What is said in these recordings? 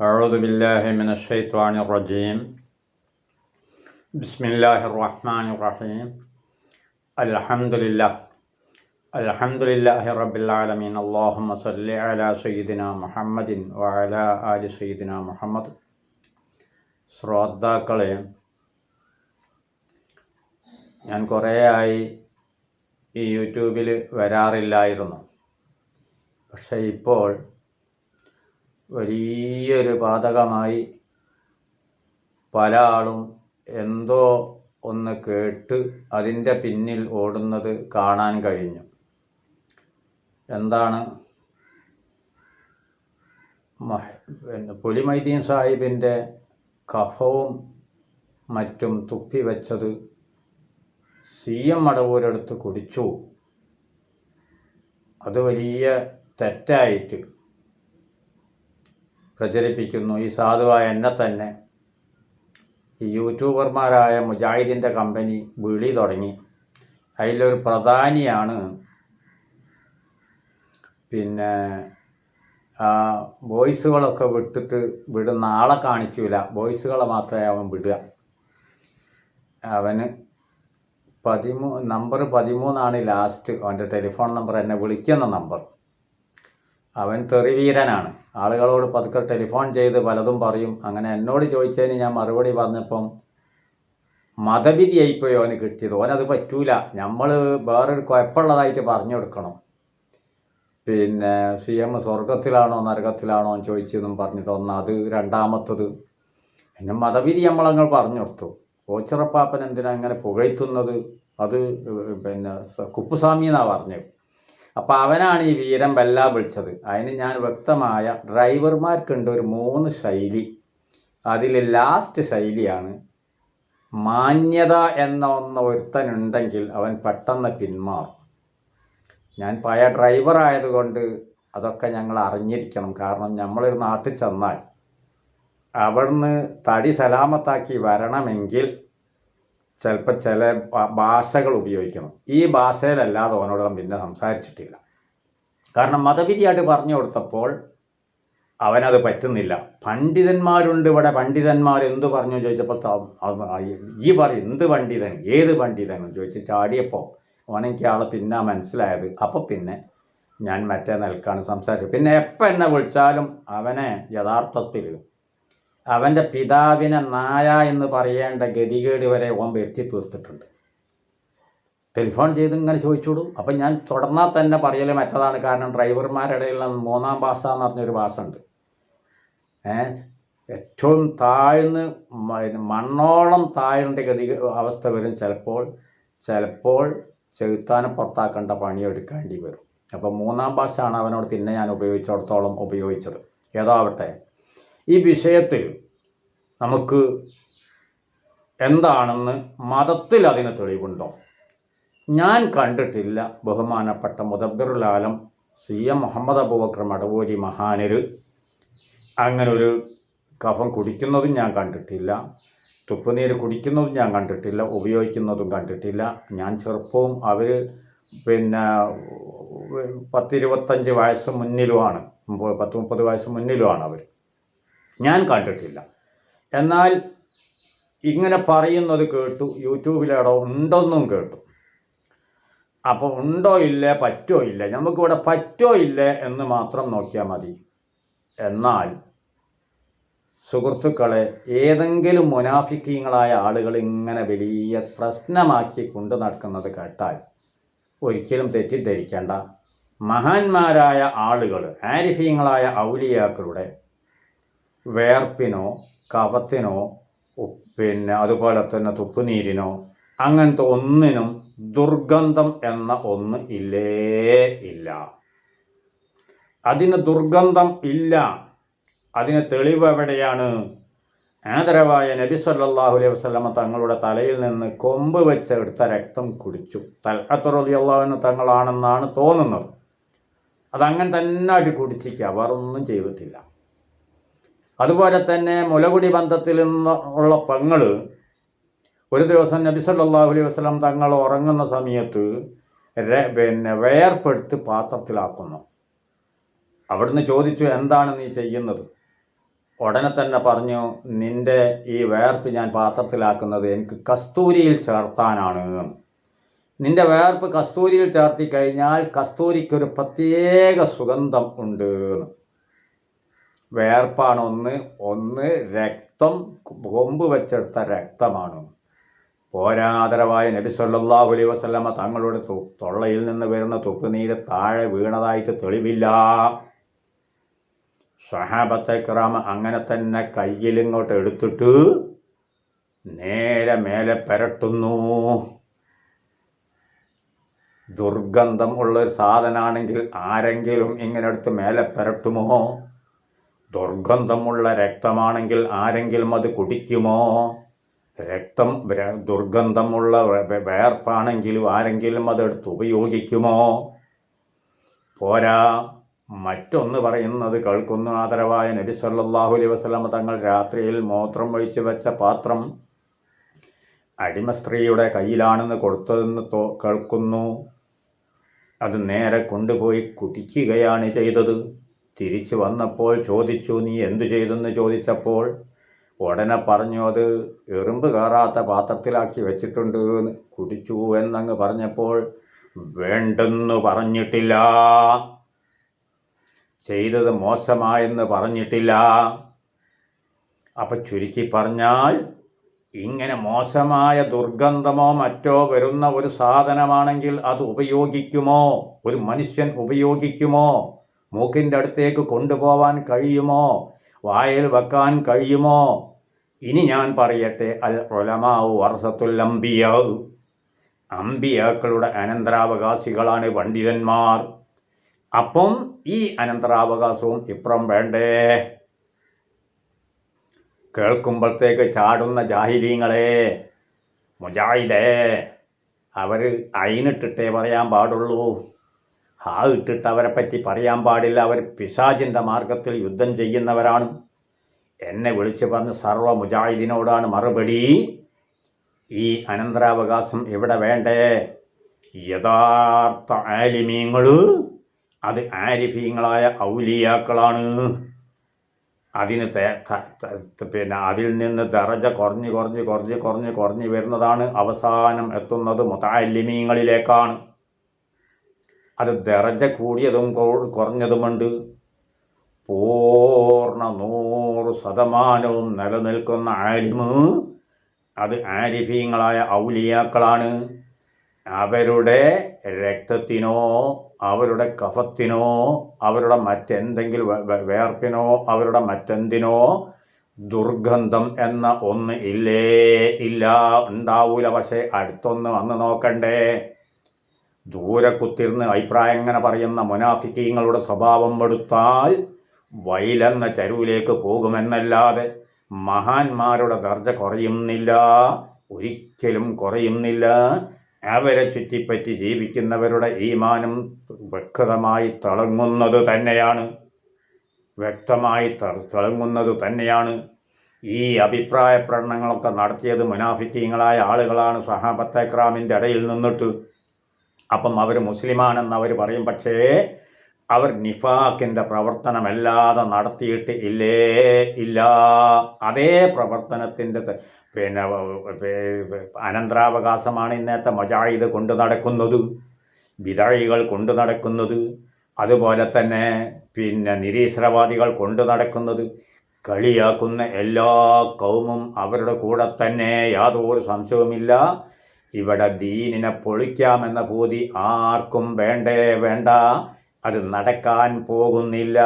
أعوذ بالله من الشيطان الرجيم بسم الله الرحمن الرحيم الحمد لله الحمد لله رب العالمين اللهم صل على سيدنا محمد وعلى آل سيدنا محمد ശ്രോതാക്കളെ ഞാൻ കുറേയായി ഈ യൂട്യൂബിൽ വരാറില്ലായിരുന്നു പക്ഷേ ഇപ്പോൾ വലിയൊരു ബാധകമായി പല ആളും എന്തോ ഒന്ന് കേട്ട് അതിന്റെ പിന്നിൽ ഓടുന്നത് കാണാൻ കഴിഞ്ഞു. എന്താണ്? പിന്നെ പുലിമൈദീൻ സാഹിബിന്റെ കഫവും മറ്റും തുപ്പി വെച്ചത് സി എം മടവൂരെടുത്ത് കുടിച്ചു. അത് വലിയ തെറ്റായിട്ട് പ്രചരിപ്പിക്കുന്നു. ഈ സാധുവായ എന്നെ തന്നെ ഈ യൂട്യൂബർമാരായ മുജാഹിദിന്റെ കമ്പനി വിളി തുടങ്ങി. അതിലൊരു പ്രധാനിയാണ് പിന്നെ വോയിസുകളൊക്കെ വിട്ടിട്ട് വിടുന്ന ആളെ കാണിക്കൂല. വോയിസുകളെ മാത്രമേ അവൻ വിടുക. അവന് പതിമൂ നമ്പർ പതിമൂന്നാണ് ലാസ്റ്റ്. അവന്റെ ടെലിഫോൺ നമ്പർ എന്നെ വിളിക്കുന്ന നമ്പർ. അവൻ തെറിവീരനാണ്. ആളുകളോട് പതുക്കെ ടെലിഫോൺ ചെയ്ത് പലതും പറയും. അങ്ങനെ എന്നോട് ചോദിച്ചതിന് ഞാൻ മറുപടി പറഞ്ഞപ്പം മതവിധിയായിപ്പോയി അവന് കിട്ടിയത്? ഓനത് പറ്റൂല. നമ്മൾ വേറൊരു കുഴപ്പമുള്ളതായിട്ട് പറഞ്ഞു കൊടുക്കണം. പിന്നെ സി എം സ്വർഗത്തിലാണോ നരകത്തിലാണോ ചോദിച്ചതെന്നും പറഞ്ഞിട്ട് ഒന്ന് അത് രണ്ടാമത്തത് പിന്നെ മതവിധി നമ്മളങ്ങൾ പറഞ്ഞു കൊടുത്തു. ഓച്ചിറപ്പാപ്പൻ എന്തിനാ ഇങ്ങനെ പുകഴ്ത്തുന്നത്? അത് പിന്നെ കുപ്പുസ്വാമി എന്നാണ് പറഞ്ഞത്. അപ്പം അവനാണ് ഈ വീരൻ ബല്ല വിളിച്ചത്. അതിന് ഞാൻ വ്യക്തമായ ഡ്രൈവർമാർക്കുണ്ട് ഒരു മൂന്ന് ശൈലി. അതിൽ ലാസ്റ്റ് ശൈലിയാണ് മാന്യത എന്ന ഒന്ന് ഒരുത്തനുണ്ടെങ്കിൽ അവൻ പെട്ടെന്ന് പിന്മാറും. ഞാൻ പഴയ ഡ്രൈവർ ആയതുകൊണ്ട് അതൊക്കെ ഞങ്ങൾ അറിഞ്ഞിരിക്കണം. കാരണം നമ്മളൊരു നാട്ടിൽ ചെന്നാൽ അവിടുന്ന് തടി സലാമത്താക്കി വരണമെങ്കിൽ ചിലപ്പോൾ ചില ഭാഷകൾ ഉപയോഗിക്കണം. ഈ ഭാഷയിലല്ലാതെ ഞാൻ പിന്നെ സംസാരിച്ചിട്ടില്ല. കാരണം മതവിധിയായിട്ട് പറഞ്ഞു കൊടുത്തപ്പോൾ അവനത് പറ്റുന്നില്ല. പണ്ഡിതന്മാരുണ്ട് ഇവിടെ. പണ്ഡിതന്മാർ എന്ത് പറഞ്ഞു ചോദിച്ചപ്പോൾ ഈ പറയും എന്ത് പണ്ഡിതൻ? ഏത് പണ്ഡിതൻ? ചോദിച്ച് ചാടിയപ്പോൾ അവനെനിക്ക് ആളെ പിന്നെ മനസ്സിലായത്. അപ്പോൾ പിന്നെ ഞാൻ മറ്റേ നിലക്കാണ് സംസാരിച്ചത്. പിന്നെ എപ്പോൾ എന്നെ വിളിച്ചാലും അവനെ യഥാർത്ഥത്തിൽ അവന്റെ പിതാവിനെ നായ എന്ന് പറയേണ്ട ഗതികേട് വരെ ഓൻ വരുത്തി തീർത്തിട്ടുണ്ട്. ടെലിഫോൺ ചെയ്ത് ഇങ്ങനെ ചോദിച്ചോളൂ അപ്പം ഞാൻ തുടർന്നാൽ തന്നെ പറയൽ മറ്റതാണ്. കാരണം ഡ്രൈവർമാരുടെ ഇടയിലുള്ള മൂന്നാം ഭാഷ എന്ന് പറഞ്ഞൊരു ഭാഷ ഉണ്ട് ഏറ്റവും താഴ്ന്ന് മണ്ണോളം താഴ്ന്ന ഗതി അവസ്ഥ വരും ചിലപ്പോൾ ചിലപ്പോൾ ചെകുത്താനെ പുറത്താക്കേണ്ട പണിയെടുക്കേണ്ടി വരും. അപ്പം മൂന്നാം ഭാഷയാണ് അവനോട് പിന്നെ ഞാൻ ഉപയോഗിച്ചിടത്തോളം ഉപയോഗിച്ചത്. ഏതാവട്ടെ ഈ വിഷയത്തിൽ നമുക്ക് എന്താണെന്ന് മതത്തിൽ അതിന് തെളിവുണ്ടോ? ഞാൻ കണ്ടിട്ടില്ല. ബഹുമാനപ്പെട്ട മുദബിറുൽ ആലം സി എം മുഹമ്മദ് അബൂബക്കർ മടവൂരി മഹാനര് അങ്ങനെ ഒരു കഫം കുടിക്കുന്നതും ഞാൻ കണ്ടിട്ടില്ല. തുപ്പുനീര് കുടിക്കുന്നതും ഞാൻ കണ്ടിട്ടില്ല. ഉപയോഗിക്കുന്നതും കണ്ടിട്ടില്ല. ഞാൻ ചെറുപ്പവും അവർ പിന്നെ പത്തിരുപത്തഞ്ച് വയസ്സ് മുന്നിലുമാണ്. പത്ത് മുപ്പത് വയസ്സ് മുന്നിലുമാണ് അവർ ഞാൻ കണ്ടിട്ടില്ല. എന്നാൽ ഇങ്ങനെ പറയുന്നത് കേട്ടു യൂട്യൂബിലടോ ഉണ്ടെന്നും കേട്ടു. അപ്പോൾ ഉണ്ടോ ഇല്ല പറ്റോ ഇല്ല? നമുക്കിവിടെ പറ്റോ ഇല്ല എന്ന് മാത്രം നോക്കിയാൽ മതി. എന്നാൽ സുഹൃത്തുക്കളെ ഏതെങ്കിലും മുനാഫിക്കീങ്ങളായ ആളുകൾ ഇങ്ങനെ വലിയ പ്രശ്നമാക്കി കൊണ്ടു നടക്കുന്നത് കേട്ടാൽ ഒരിക്കലും തെറ്റിദ്ധരിക്കേണ്ട. മഹാന്മാരായ ആളുകൾ ആരിഫീങ്ങളായ ഔലിയാക്കളുടെ വേർപ്പിനോ കവത്തിനോ പിന്നെ അതുപോലെ തന്നെ തുപ്പുനീരിനോ അങ്ങനത്തെ ഒന്നിനും ദുർഗന്ധം എന്ന ഒന്ന് ഇല്ലേ ഇല്ല. അതിന് ദുർഗന്ധം ഇല്ല. അതിന് തെളിവ് എവിടെയാണ്? ആദരവായ നബി സല്ലാഹു അലൈഹി വസല്ലമ തങ്ങളുടെ തലയിൽ നിന്ന് കൊമ്പ് വെച്ചെടുത്ത രക്തം കുടിച്ചു. തൽഹത്ത് റളിയല്ലാഹു തങ്ങളാണെന്നാണ് തോന്നുന്നത്. അതങ്ങനെ തന്നെ അടി കുടിച്ചിക്കുക ഒന്നും ചെയ്തിട്ടില്ല. അതുപോലെ തന്നെ മുലകുടി ബന്ധത്തിൽ നിന്നുള്ള പെങ്ങൾ ഒരു ദിവസം നബി സല്ലല്ലാഹു അലൈഹി വസല്ലം തങ്ങൾ ഉറങ്ങുന്ന സമയത്ത് പിന്നെ വേർപ്പെടുത്ത് പാത്രത്തിലാക്കുന്നു. അവിടുന്ന് ചോദിച്ചു എന്താണ് നീ ചെയ്യുന്നത്? ഉടനെ തന്നെ പറഞ്ഞു നിന്റെ ഈ വേർപ്പ് ഞാൻ പാത്രത്തിലാക്കുന്നത് എനിക്ക് കസ്തൂരിയിൽ ചേർത്താനാണ്. നിന്റെ വേർപ്പ് കസ്തൂരിയിൽ ചേർത്തി കഴിഞ്ഞാൽ കസ്തൂരിക്കൊരു പ്രത്യേക സുഗന്ധം ഉണ്ട്. എന്ന്. വേർപ്പാണ് ഒന്ന്. ഒന്ന് രക്തം കൊമ്പ് വെച്ചെടുത്ത രക്തമാണ്. പോരാതരവായ നബി സല്ലല്ലാഹു അലൈഹി വസല്ലമ തങ്ങളുടെ തൊള്ളയിൽ നിന്ന് വരുന്ന തുപ്പുനീര് താഴെ വീണതായിട്ട് തെളിവില്ല. സഹാബത്തെ ക്രാമ അങ്ങനെ തന്നെ കയ്യിലിങ്ങോട്ട് എടുത്തിട്ട് നേരെ മേലെ പെരട്ടുന്നു. ദുർഗന്ധം ഉള്ള ഒരു സാധനമാണെങ്കിൽ ആരെങ്കിലും ഇങ്ങനെ എടുത്ത് മേലെ പെരട്ടുമോ? ദുർഗന്ധമുള്ള രക്തമാണെങ്കിൽ ആരെങ്കിലും അത് കുടിക്കുമോ? രക്തം ദുർഗന്ധമുള്ള വേർപ്പാണെങ്കിലും ആരെങ്കിലും അതെടുത്ത് ഉപയോഗിക്കുമോ? പോരാ. മറ്റൊന്ന് പറയുന്നത് കേൾക്കുന്നു. ആദരവായ നബി സല്ലല്ലാഹു അലൈഹി വസല്ലമ തങ്ങൾ രാത്രിയിൽ മൂത്രം ഒഴിച്ചു വെച്ച പാത്രം അടിമ സ്ത്രീയുടെ കയ്യിലാണെന്ന് കൊടുത്തതെന്ന് തോ കേൾക്കുന്നു. അത് നേരെ കൊണ്ടുപോയി കുടിക്കുകയാണ് ചെയ്തത്. തിരിച്ചു വന്നപ്പോൾ ചോദിച്ചു നീ എന്തു ചെയ്തെന്ന്? ചോദിച്ചപ്പോൾ ഉടനെ പറഞ്ഞു അത് എറുമ്പ് കയറാത്ത പാത്രത്തിലാക്കി വെച്ചിട്ടുണ്ട് കുടിച്ചു എന്നങ്ങ് പറഞ്ഞപ്പോൾ വേണ്ടെന്ന് പറഞ്ഞിട്ടില്ല. ചെയ്തത് മോശമായെന്ന് പറഞ്ഞിട്ടില്ല. അപ്പം ചുരുക്കി പറഞ്ഞാൽ ഇങ്ങനെ മോശമായ ദുർഗന്ധമോ മറ്റോ വരുന്ന ഒരു സാധനമാണെങ്കിൽ അത് ഉപയോഗിക്കുമോ? ഒരു മനുഷ്യൻ ഉപയോഗിക്കുമോ? മൂക്കിന്റെ അടുത്തേക്ക് കൊണ്ടുപോവാൻ കഴിയുമോ? വായിൽ വെക്കാൻ കഴിയുമോ? ഇനി ഞാൻ പറയട്ടെ അൽ റൊലമാവു വർഷത്തുൽ അമ്പിയ അമ്പിയാക്കളുടെ അനന്തരാവകാശികളാണ് പണ്ഡിതന്മാർ. അപ്പം ഈ അനന്തരാവകാശവും ഇപ്പുറം വേണ്ടേ? കേൾക്കുമ്പോഴത്തേക്ക് ചാടുന്ന ജാഹിലീങ്ങളെ മുജാഹിദേ അവർ അയിനിട്ടിട്ടേ പറയാൻ പാടുള്ളൂ. ഹാ ഇട്ടിട്ട് അവരെ പറ്റി പറയാൻ പാടില്ല. അവർ പിശാചിന്റെ മാർഗത്തിൽ യുദ്ധം ചെയ്യുന്നവരാണ്. എന്നെ വിളിച്ചു പറഞ്ഞ് സർവ മുജാഹിദിനോടാണ് മറുപടി. ഈ അനന്തരാവകാശം ഇവിടെ വേണ്ടേ? യഥാർത്ഥ ആലിമീങ്ങൾ അത് ആരിഫീങ്ങളായ ഔലിയാക്കളാണ്. അതിന് പിന്നെ അതിൽ നിന്ന് ദറജ കുറഞ്ഞ് കുറഞ്ഞ് കുറഞ്ഞ് കുറഞ്ഞ് കുറഞ്ഞ് വരുന്നതാണ് അവസാനം എത്തുന്നത് മുതാലിമീങ്ങളിലേക്കാണ്. അത് ദറജ കൂടിയതും കുറഞ്ഞതുമുണ്ട്. പൂർണ നൂറ് ശതമാനവും നിലനിൽക്കുന്ന ആലിമ് അത് ആരിഫീങ്ങളായ ഔലിയാക്കളാണ്. അവരുടെ രക്തത്തിനോ അവരുടെ കഫത്തിനോ അവരുടെ മറ്റെന്തെങ്കിലും വേർപ്പിനോ അവരുടെ മറ്റെന്തിനോ ദുർഗന്ധം എന്ന ഒന്ന് ഇല്ലേ? ഇല്ല ഉണ്ടാവൂല. പക്ഷേ അടുത്തൊന്ന് വന്ന് നോക്കണ്ടേ. ദൂരെ കുത്തിരുന്ന് അഭിപ്രായം ഇങ്ങനെ പറയുന്ന മുനാഫിക്കീങ്ങളുടെ സ്വഭാവം എടുത്താൽ വയലെന്ന ചരുവിലേക്ക് പോകുമെന്നല്ലാതെ മഹാന്മാരുടെ ദർജ കുറയുന്നില്ല ഒരിക്കലും കുറയുന്നില്ല. അവരെ ചുറ്റിപ്പറ്റി ജീവിക്കുന്നവരുടെ ഈമാനം വ്യക്തമായി തിളങ്ങുന്നത് തന്നെയാണ്. വ്യക്തമായി തിളങ്ങുന്നത് തന്നെയാണ്. ഈ അഭിപ്രായ പ്രകടനങ്ങളൊക്കെ നടത്തിയത് മുനാഫിക്കീങ്ങളായ ആളുകളാണ് സഹാബത്തേക്രാമിന്റെ ഇടയിൽ നിന്നിട്ട്. അപ്പം അവർ മുസ്ലിമാണെന്ന് അവർ പറയും പക്ഷേ അവർ നിഫാക്കിന്റെ പ്രവർത്തനമല്ലാതെ നടത്തിയിട്ട് ഇല്ലേ ഇല്ല. അതേ പ്രവർത്തനത്തിന്റെ പിന്നെ അനന്തരാവകാശമാണ് ഇന്നത്തെ മജാഹിദ് കൊണ്ടു നടക്കുന്നത് വിതഴികൾ കൊണ്ടു നടക്കുന്നത് അതുപോലെ തന്നെ പിന്നെ നിരീശ്വരവാദികൾ കൊണ്ടു നടക്കുന്നത്. കളിയാക്കുന്ന എല്ലാ കൗമും അവരുടെ കൂടെ തന്നെ യാതൊരു സംശയവുമില്ല. ഇവിടെ ദീനിനെ പൊളിക്കാമെന്ന ഭൂതി ആർക്കും വേണ്ടേ വേണ്ട. അത് നടക്കാൻ പോകുന്നില്ല.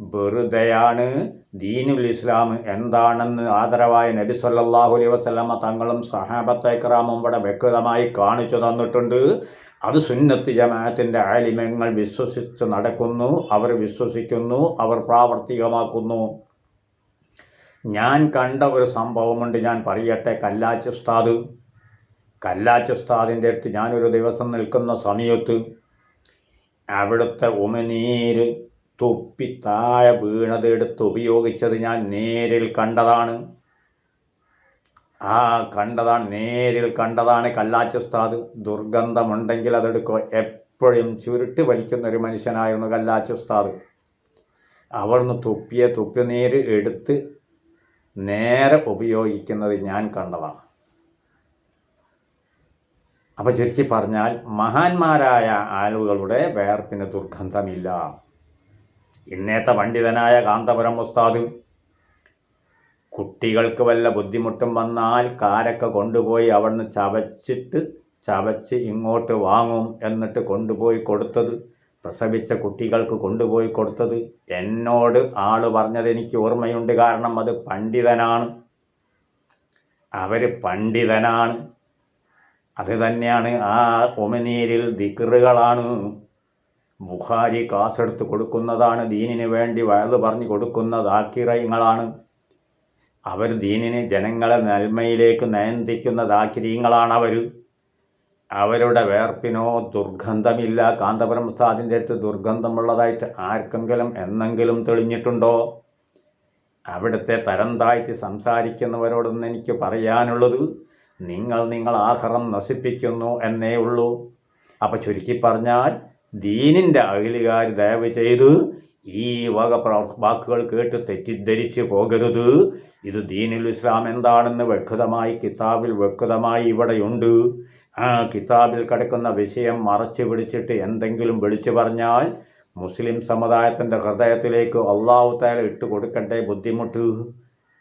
വെറുതെയാണ് ദീനുൽ ഇസ്ലാം എന്താണെന്ന് ആദരവായ നബി സല്ലാഹു അലൈ വസല്ലമ തങ്ങളും സഹാബത്തേക്കറാമും ഇവിടെ വ്യക്തമായി കാണിച്ചു തന്നിട്ടുണ്ട്. അത് സുന്നത്ത് ജമാഅത്തിന്റെ ആലിമ്യങ്ങൾ വിശ്വസിച്ച് നടക്കുന്നു. അവർ വിശ്വസിക്കുന്നു. അവർ പ്രാവർത്തികമാക്കുന്നു. ഞാൻ കണ്ട ഒരു സംഭവമുണ്ട്. ഞാൻ പറയട്ടെ കല്ലാച്ചി ഉസ്താദ്. കല്ലാച്ച് ഉസ്താദിന്റെ അടുത്ത് ഞാനൊരു ദിവസം നിൽക്കുന്ന സമയത്ത് അവിടുത്തെ ഉമനീര് തുപ്പി താഴെ വീണത് എടുത്ത് ഉപയോഗിച്ചത് ഞാൻ നേരിൽ കണ്ടതാണ്. ആ കണ്ടതാണ് നേരിൽ കണ്ടതാണ് കല്ലാച്ച ഉസ്താദ്. ദുർഗന്ധമുണ്ടെങ്കിൽ അതെടുക്കുക എപ്പോഴും ചുരുട്ട് വലിക്കുന്ന ഒരു മനുഷ്യനായിരുന്നു കല്ലാച്ച ഉസ്താദ്. അവിടുന്ന് തുപ്പിയ തുപ്പിനീര് എടുത്ത് നേരെ ഉപയോഗിക്കുന്നത് ഞാൻ കണ്ടതാണ്. അപ്പോൾ ചുരുക്കി പറഞ്ഞാൽ മഹാന്മാരായ ആളുകളുടെ വേർപ്പിന് ദുർഗന്ധമില്ല. ഇന്നത്തെ പണ്ഡിതനായ കാന്തപുരം ഉസ്താദ് കുട്ടികൾക്ക് വല്ല ബുദ്ധിമുട്ടും വന്നാൽ കാരൊക്കെ കൊണ്ടുപോയി അവിടുന്ന് ചവച്ചിട്ട് ചവച്ച് ഇങ്ങോട്ട് വാങ്ങും എന്നിട്ട് കൊണ്ടുപോയി കൊടുത്തത് പ്രസവിച്ച കുട്ടികൾക്ക് കൊണ്ടുപോയി കൊടുത്തത്. എന്നോട് ആൾ പറഞ്ഞത് എനിക്ക് ഓർമ്മയുണ്ട്. കാരണം അത് പണ്ഡിതനാണ്. അവർ പണ്ഡിതനാണ്. അത് തന്നെയാണ് ആ ഒമനീരിൽ ദിക്റുകളാണ്. ബുഖാരി കാസെടുത്ത് കൊടുക്കുന്നതാണ് ദീനിന് വേണ്ടി വയത് പറഞ്ഞു കൊടുക്കുന്ന ദാക്കിറയങ്ങളാണ് അവർ ദീനിന് ജനങ്ങളെ നന്മയിലേക്ക് നയന്തിക്കുന്ന ദാക്കിരീങ്ങളാണ് അവർ അവരുടെ വേർപ്പിനോ ദുർഗന്ധമില്ല. കാന്തപുരം ഉസ്താദിന്റെ അടുത്ത് ദുർഗന്ധമുള്ളതായിട്ട് ആർക്കെങ്കിലും എന്നെങ്കിലും തെളിഞ്ഞിട്ടുണ്ടോ? അവിടുത്തെ തരം താഴ്ത്തി സംസാരിക്കുന്നവരോടൊന്ന് എനിക്ക് പറയാനുള്ളത് നിങ്ങൾ നിങ്ങൾ ആഹ്റം നശിപ്പിക്കുന്നു എന്നേ ഉള്ളൂ. അപ്പോൾ ചുരുക്കി പറഞ്ഞാൽ ദീനിന്റെ അഖിലുകാർ ദയവ് ചെയ്ത് ഈ വക വാക്കുകൾ കേട്ട് തെറ്റിദ്ധരിച്ച് പോകരുത്. ഇത് ദീനുൽ ഇസ്ലാം എന്താണെന്ന് വ്യക്തമായി കിതാബിൽ വ്യക്തമായി ഇവിടെയുണ്ട്. ആ കിതാബിൽ കിടക്കുന്ന വിഷയം മറച്ചു പിടിച്ചിട്ട് എന്തെങ്കിലും വിളിച്ചു പറഞ്ഞാൽ മുസ്ലിം സമുദായത്തിന്റെ ഹൃദയത്തിലേക്ക് അള്ളാഹു താല ഇട്ട് കൊടുക്കട്ടെ ബുദ്ധിമുട്ട്.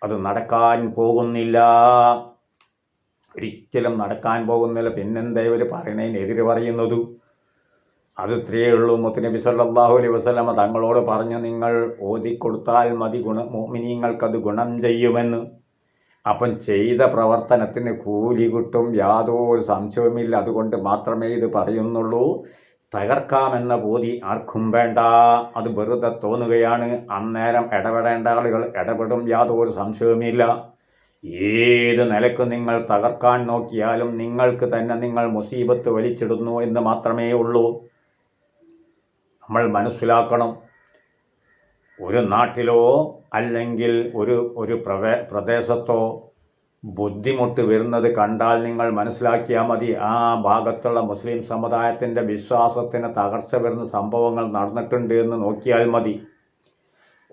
അത് നടക്കാൻ പോകുന്നില്ല. ഒരിക്കലും നടക്കാൻ പോകുന്നില്ല. പിന്നെന്താ ഇവർ പറയണതിനെതിരെ പറയുന്നത്? അത് ഇത്രയേ ഉള്ളൂ. മുത്തനബി സല്ലാഹു അലൈഹി വസല്ലമ തങ്ങളോട് പറഞ്ഞു നിങ്ങൾ ഓതിക്കൊടുത്താൽ മതി ഗുണ മോമിനിയങ്ങൾക്കത് ഗുണം ചെയ്യുമെന്ന്. അപ്പം ചെയ്ത പ്രവർത്തനത്തിന് കൂലി കിട്ടും. യാതൊരു സംശയവുമില്ല. അതുകൊണ്ട് മാത്രമേ ഇത് പറയുന്നുള്ളൂ. തകർക്കാമെന്ന ബോധി ആർക്കും വേണ്ട. അത് വെറുതെ തോന്നുകയാണ്. അന്നേരം ഇടപെടേണ്ട ആളുകൾ ഇടപെടും. യാതൊരു സംശയവുമില്ല. ഏത് നിലയ്ക്ക് നിങ്ങൾ തകർക്കാൻ നോക്കിയാലും നിങ്ങൾക്ക് തന്നെ നിങ്ങൾ മുസീബത്ത് വലിച്ചിടുന്നു എന്ന് മാത്രമേ ഉള്ളൂ. നമ്മൾ മനസ്സിലാക്കണം. ഒരു നാട്ടിലോ അല്ലെങ്കിൽ ഒരു ഒരു പ്രവേ പ്രദേശത്തോ ബുദ്ധിമുട്ട് വരുന്നത് കണ്ടാൽ നിങ്ങൾ മനസ്സിലാക്കിയാൽ മതി. ആ ഭാഗത്തുള്ള മുസ്ലിം സമുദായത്തിന്റെ വിശ്വാസത്തിന് തകർച്ച വരുന്ന സംഭവങ്ങൾ നടന്നിട്ടുണ്ട് എന്ന് നോക്കിയാൽ മതി.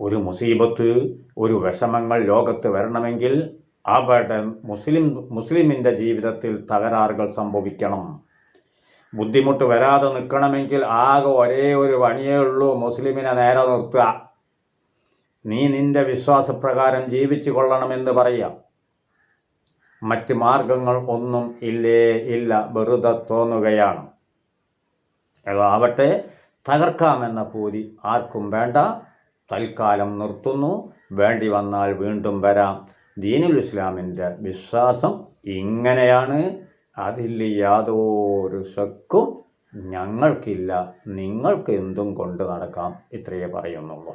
ഒരു മുസീബത്ത് ഒരു വിഷമങ്ങൾ ലോകത്ത് വരണമെങ്കിൽ അവിടെ മുസ്ലിം മുസ്ലിമിന്റെ ജീവിതത്തിൽ തകരാറുകൾ സംഭവിക്കണം. ബുദ്ധിമുട്ട് വരാതെ നിൽക്കണമെങ്കിൽ ആകെ ഒരേ ഒരു പണിയേ ഉള്ളൂ മുസ്ലിമിനെ നേരെ നിർത്തുക. നീ നിന്റെ വിശ്വാസപ്രകാരം ജീവിച്ചു കൊള്ളണമെന്ന് പറയാം. മറ്റ് മാർഗങ്ങൾ ഒന്നും ഇല്ലേ ഇല്ല വെറുതെ തോന്നുകയാണ്. അതാവട്ടെ തകർക്കാമെന്ന പൂതി ആർക്കും വേണ്ട. തൽക്കാലം നിർത്തുന്നു. വേണ്ടി വന്നാൽ വീണ്ടും വരാം. ദീനുൽ ഇസ്ലാമിന്റെ വിശ്വാസം ഇങ്ങനെയാണ്. അതിൽ യാതൊരു ശക്കും ഞങ്ങൾക്കില്ല. നിങ്ങൾക്ക് എന്തും കൊണ്ട് നടക്കാം ഇത്രയേ പറയുന്നുള്ളൂ.